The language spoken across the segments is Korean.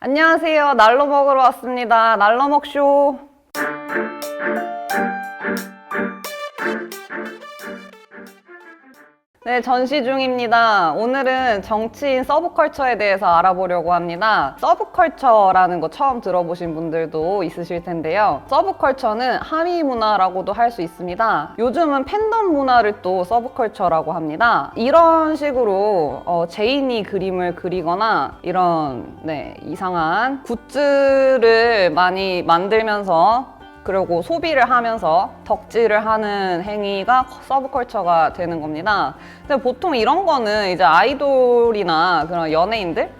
안녕하세요. 날로 먹으러 왔습니다. 날로 먹쇼. 네, 전시 중입니다. 오늘은 정치인 서브컬처에 대해서 알아보려고 합니다. 서브컬처라는 거 처음 들어보신 분들도 있으실 텐데요. 서브컬처는 하위 문화라고도 할 수 있습니다. 요즘은 팬덤 문화를 또 서브컬처라고 합니다. 이런 식으로 어, 제인이 그림을 그리거나 이런 네, 이상한 굿즈를 많이 만들면서 그리고 소비를 하면서 덕질을 하는 행위가 서브컬처가 되는 겁니다. 근데 보통 이런 거는 이제 아이돌이나 그런 연예인들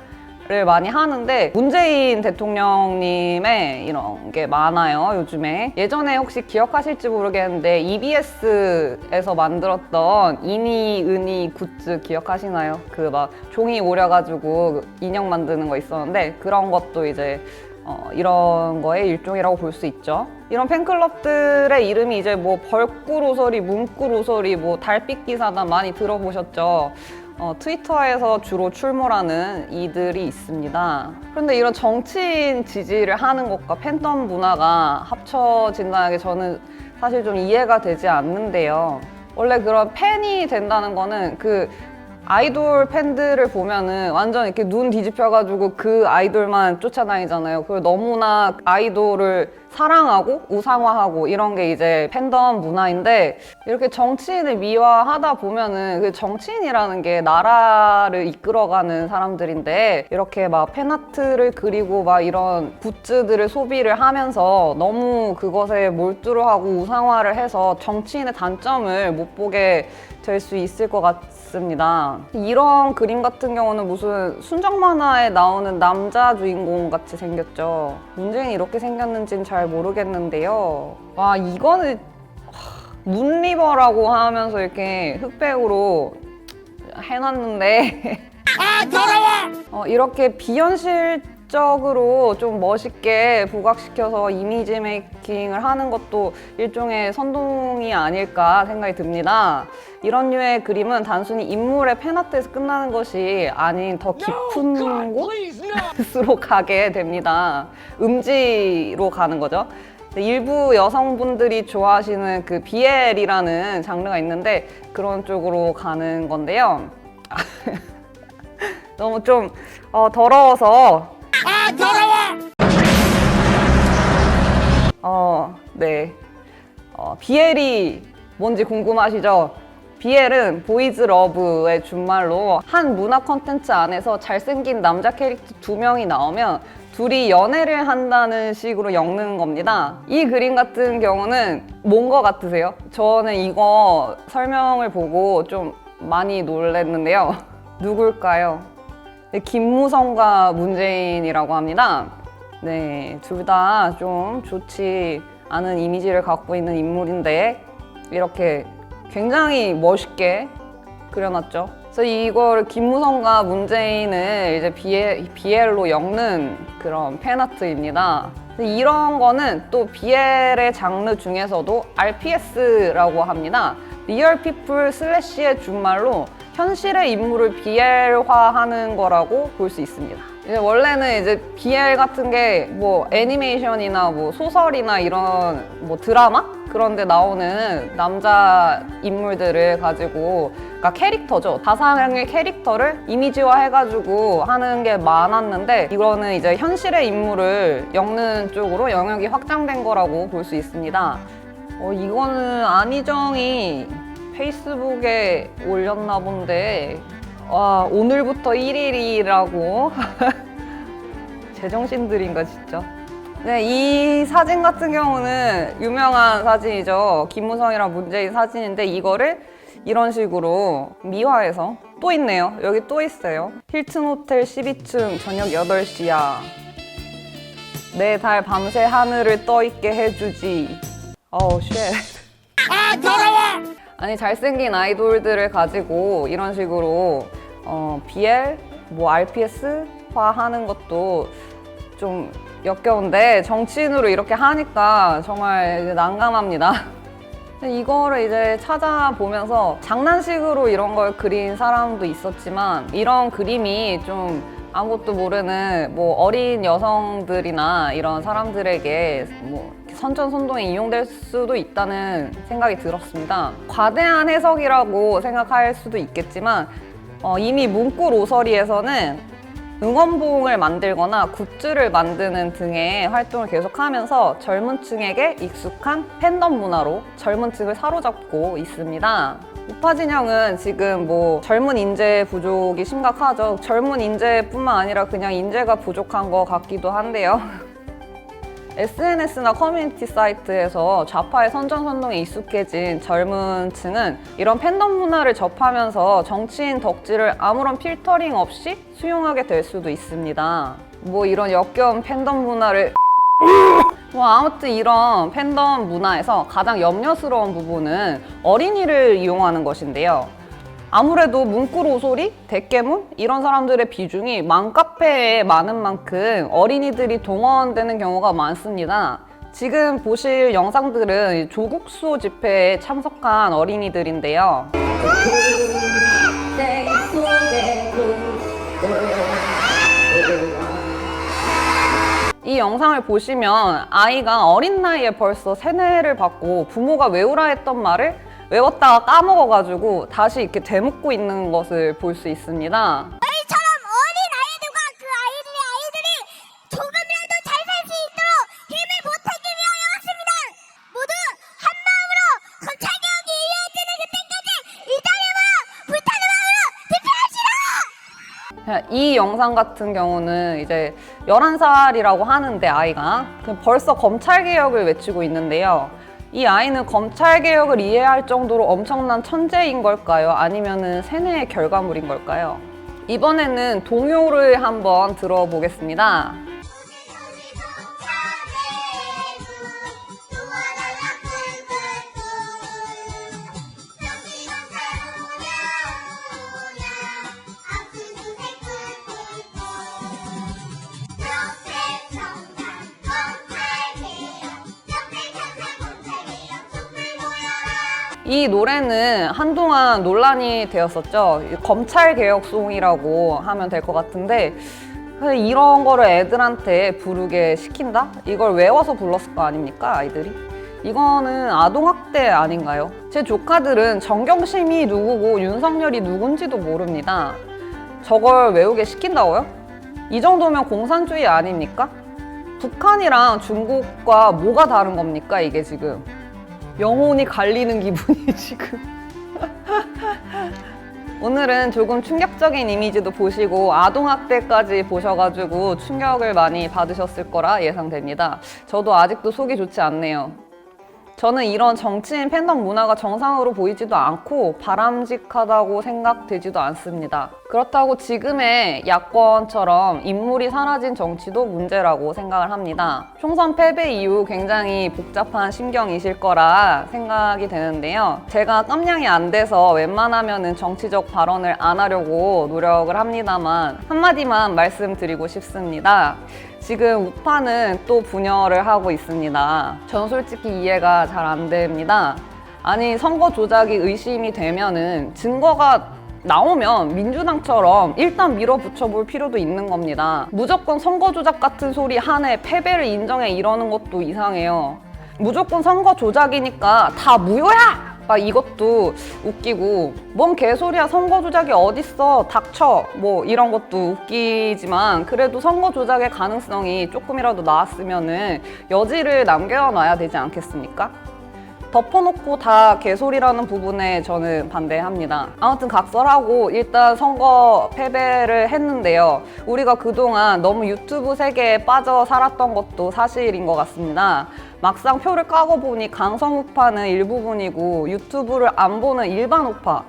를 많이 하는데 문재인 대통령님의 이런 게 많아요 요즘에 예전에 혹시 기억하실지 모르겠는데 EBS에서 만들었던 이니 은니 굿즈 기억하시나요? 그 막 종이 오려가지고 인형 만드는 거 있었는데 그런 것도 이제 어, 이런 거의 일종이라고 볼 수 있죠. 이런 팬클럽들의 이름이 이제 뭐 벌꿀오소리, 문꿀오소리, 뭐 달빛기 사단 많이 들어보셨죠. 어, 트위터에서 주로 출몰하는 이들이 있습니다. 그런데 이런 정치인 지지를 하는 것과 팬덤 문화가 합쳐진다는 게 저는 사실 좀 이해가 되지 않는데요. 원래 그런 팬이 된다는 거는 그 아이돌 팬들을 보면은 완전 이렇게 눈 뒤집혀가지고 그 아이돌만 쫓아다니잖아요. 그리고 너무나 아이돌을 사랑하고 우상화하고 이런 게 이제 팬덤 문화인데 이렇게 정치인을 미화하다 보면은 그 정치인이라는 게 나라를 이끌어가는 사람들인데 이렇게 막 팬아트를 그리고 막 이런 굿즈들을 소비를 하면서 너무 그것에 몰두를 하고 우상화를 해서 정치인의 단점을 못 보게 될 수 있을 것 같습니다. 이런 그림 같은 경우는 무슨 순정 만화에 나오는 남자 주인공 같이 생겼죠. 문재인이 이렇게 생겼는지는 잘 모르겠는데요. 와 이거는 하, 문리버라고 하면서 이렇게 흑백으로 해놨는데 아 더러워! 어, 이렇게 비현실 적으로 좀 멋있게 부각시켜서 이미지 메이킹을 하는 것도 일종의 선동이 아닐까 생각이 듭니다. 이런 류의 그림은 단순히 인물의 팬아트에서 끝나는 것이 아닌 더 깊은 곳? No! 으로 가게 됩니다. 음지로 가는 거죠. 일부 여성분들이 좋아하시는 그 BL이라는 장르가 있는데 그런 쪽으로 가는 건데요. 너무 좀 어, 더러워서 아 더러워! 어, 네. 어, BL이 뭔지 궁금하시죠? BL은 보이즈 러브의 준말로 한 문화 콘텐츠 안에서 잘생긴 남자 캐릭터 두 명이 나오면 둘이 연애를 한다는 식으로 엮는 겁니다. 이 그림 같은 경우는 뭔 거 같으세요? 저는 이거 설명을 보고 좀 많이 놀랐는데요. 누굴까요? 네, 김무성과 문재인이라고 합니다. 네, 둘 다 좀 좋지 않은 이미지를 갖고 있는 인물인데 이렇게 굉장히 멋있게 그려놨죠. 그래서 이거를 김무성과 문재인을 이제 BL로 엮는 그런 팬아트입니다. 이런 거는 또 BL의 장르 중에서도 RPS라고 합니다. 리얼 피플 슬래시의 준말로 현실의 인물을 BL화하는 거라고 볼 수 있습니다. 이제 원래는 이제 BL 같은 게 뭐 애니메이션이나 뭐 소설이나 이런 뭐 드라마 그런 데 나오는 남자 인물들을 가지고 그러니까 캐릭터죠. 다상의 캐릭터를 이미지화 해가지고 하는 게 많았는데 이거는 이제 현실의 인물을 엮는 쪽으로 영역이 확장된 거라고 볼 수 있습니다. 어, 이거는 안희정이 페이스북에 올렸나 본데 와 오늘부터 1일이라고. 제정신들인가 진짜. 네, 이 사진 같은 경우는 유명한 사진이죠. 김무성이랑 문재인 사진인데 이거를 이런 식으로 미화해서 또 있네요. 여기 또 있어요. 힐튼 호텔 12층 저녁 8시야. 내 달 밤새 하늘을 떠있게 해주지. 어우 쉣. 아 더러워! 아니 잘생긴 아이돌들을 가지고 이런 식으로 어, BL, 뭐 RPS화 하는 것도 좀 역겨운데 정치인으로 이렇게 하니까 정말 난감합니다. 이거를 이제 찾아보면서 장난식으로 이런 걸 그린 사람도 있었지만 이런 그림이 좀 아무것도 모르는 뭐 어린 여성들이나 이런 사람들에게 뭐 선전선동에 이용될 수도 있다는 생각이 들었습니다. 과대한 해석이라고 생각할 수도 있겠지만 어, 이미 문구 로서리에서는 응원봉을 만들거나 굿즈를 만드는 등의 활동을 계속하면서 젊은 층에게 익숙한 팬덤 문화로 젊은 층을 사로잡고 있습니다. 우파 진영은 지금 뭐 젊은 인재 부족이 심각하죠. 젊은 인재뿐만 아니라 그냥 인재가 부족한 것 같기도 한데요. SNS나 커뮤니티 사이트에서 좌파의 선전선동에 익숙해진 젊은 층은 이런 팬덤 문화를 접하면서 정치인 덕질을 아무런 필터링 없이 수용하게 될 수도 있습니다. 뭐 이런 역겨운 팬덤 문화를 뭐 아무튼 이런 팬덤 문화에서 가장 염려스러운 부분은 어린이를 이용하는 것인데요. 아무래도 문구 로소리, 대깨문 이런 사람들의 비중이 맘카페에 많은 만큼 어린이들이 동원되는 경우가 많습니다. 지금 보실 영상들은 조국 수호 집회에 참석한 어린이들인데요. 이 영상을 보시면 아이가 어린 나이에 벌써 세뇌를 받고 부모가 외우라 했던 말을 외웠다가 까먹어가지고 다시 이렇게 되묻고 있는 것을 볼 수 있습니다. 저희처럼 어린 아이들과 그 아이들의 아이들이 조금이라도 잘 살 수 있도록 힘을 보태기 위하여 왔습니다. 모두 한 마음으로 검찰개혁이 이루어지는 그때까지 이 자리에 모여 불타는 마음으로 투표하시라! 이 영상 같은 경우는 이제 11살이라고 하는데 아이가 그 벌써 검찰 개혁을 외치고 있는데요. 이 아이는 검찰 개혁을 이해할 정도로 엄청난 천재인 걸까요? 아니면은 세뇌의 결과물인 걸까요? 이번에는 동요를 한번 들어보겠습니다. 이 노래는 한동안 논란이 되었었죠. 검찰 개혁송이라고 하면 될 것 같은데 이런 거를 애들한테 부르게 시킨다? 이걸 외워서 불렀을 거 아닙니까, 아이들이? 이거는 아동학대 아닌가요? 제 조카들은 정경심이 누구고 윤석열이 누군지도 모릅니다. 저걸 외우게 시킨다고요? 이 정도면 공산주의 아닙니까? 북한이랑 중국과 뭐가 다른 겁니까, 이게 지금? 영혼이 갈리는 기분이 지금. 오늘은 조금 충격적인 이미지도 보시고 아동학대까지 보셔가지고 충격을 많이 받으셨을 거라 예상됩니다. 저도 아직도 속이 좋지 않네요. 저는 이런 정치인 팬덤 문화가 정상으로 보이지도 않고 바람직하다고 생각되지도 않습니다. 그렇다고 지금의 야권처럼 인물이 사라진 정치도 문제라고 생각을 합니다. 총선 패배 이후 굉장히 복잡한 심경이실 거라 생각이 되는데요. 제가 깜냥이 안 돼서 웬만하면은 정치적 발언을 안 하려고 노력을 합니다만 한마디만 말씀드리고 싶습니다. 지금 우파는 또 분열을 하고 있습니다. 전 솔직히 이해가 잘 안 됩니다. 아니 선거 조작이 의심이 되면은 증거가 나오면 민주당처럼 일단 밀어붙여 볼 필요도 있는 겁니다. 무조건 선거 조작 같은 소리 한해 패배를 인정해 이러는 것도 이상해요. 무조건 선거 조작이니까 다 무효야! 막 이것도 웃기고 뭔 개소리야 선거 조작이 어딨어 닥쳐 뭐 이런 것도 웃기지만 그래도 선거 조작의 가능성이 조금이라도 나왔으면은 여지를 남겨놔야 되지 않겠습니까? 덮어놓고 다 개소리라는 부분에 저는 반대합니다. 아무튼 각설하고 일단 선거 패배를 했는데요. 우리가 그동안 너무 유튜브 세계에 빠져 살았던 것도 사실인 것 같습니다. 막상 표를 까고 보니 강성 우파는 일부분이고 유튜브를 안 보는 일반 우파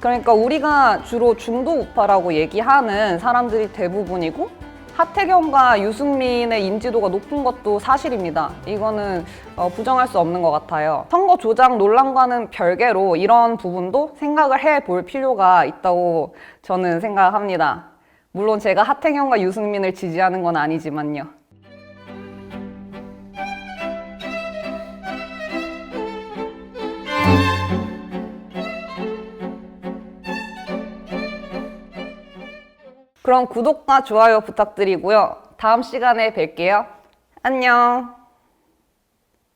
그러니까 우리가 주로 중도 우파라고 얘기하는 사람들이 대부분이고 하태경과 유승민의 인지도가 높은 것도 사실입니다. 이거는 어, 부정할 수 없는 것 같아요. 선거 조작 논란과는 별개로 이런 부분도 생각을 해 볼 필요가 있다고 저는 생각합니다. 물론 제가 하태경과 유승민을 지지하는 건 아니지만요. 그럼 구독과 좋아요 부탁드리고요. 다음 시간에 뵐게요. 안녕.